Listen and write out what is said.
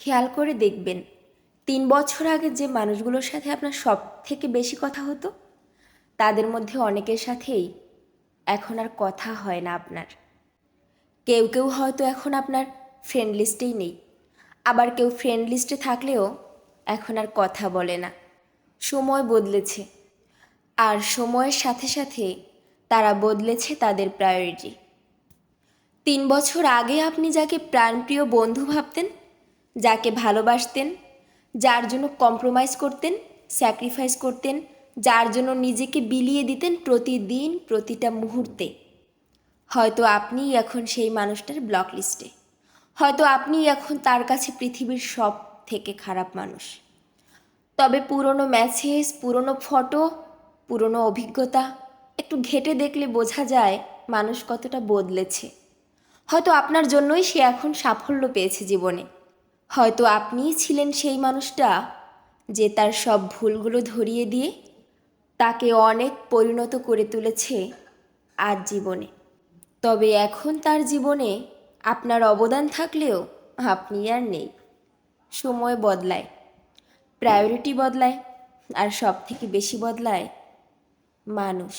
খেয়াল করে দেখবেন। তিন বছর আগে যে মানুষগুলোর সাথে আপনার সব থেকে বেশি কথা হতো, তাদের মধ্যে অনেকের সাথেই এখন আর কথা হয় না আপনার। কেউ কেউ হয়তো এখন আপনার ফ্রেন্ড লিস্টেই নেই। আবার কেউ ফ্রেন্ড লিস্টে থাকলেও এখন আর কথা বলে না। সময় বদলেছে। আর সময়ের সাথে সাথে তারা বদলেছে তাদের প্রায়োরিটি তিন বছর আগে আপনি যাকে প্রাণপ্রিয় বন্ধু ভাবতেন যাকে ভালোবাসতেন, যার জন্য কম্প্রোমাইজ করতেন স্যাক্রিফাইস করতেন, যার জন্য নিজেকে বিলিয়ে দিতেন প্রতিদিন প্রতিটা মুহূর্তে। হয়তো আপনিই এখন সেই মানুষটার ব্লক লিস্টে হয়তো আপনি এখন তার কাছে পৃথিবীর সব থেকে খারাপ মানুষ। তবে পুরনো ম্যাসেজ পুরনো ফটো পুরনো অভিজ্ঞতা, একটু ঘেটে দেখলে বোঝা যায় মানুষ কতটা বদলেছে। হয়তো আপনার জন্যই সে এখন সাফল্য পেয়েছে জীবনে। হয়তো আপনিই ছিলেন সেই মানুষটা যে তার সব ভুলগুলো ধরিয়ে দিয়ে তাকে অনেক পরিণত করে তুলেছে আজ জীবনে। তবে এখন তার জীবনে আপনার অবদান থাকলেও আপনি আর নেই। সময় বদলায় প্রায়োরিটি বদলায়, আর সব থেকে বেশি বদলায় মানুষ।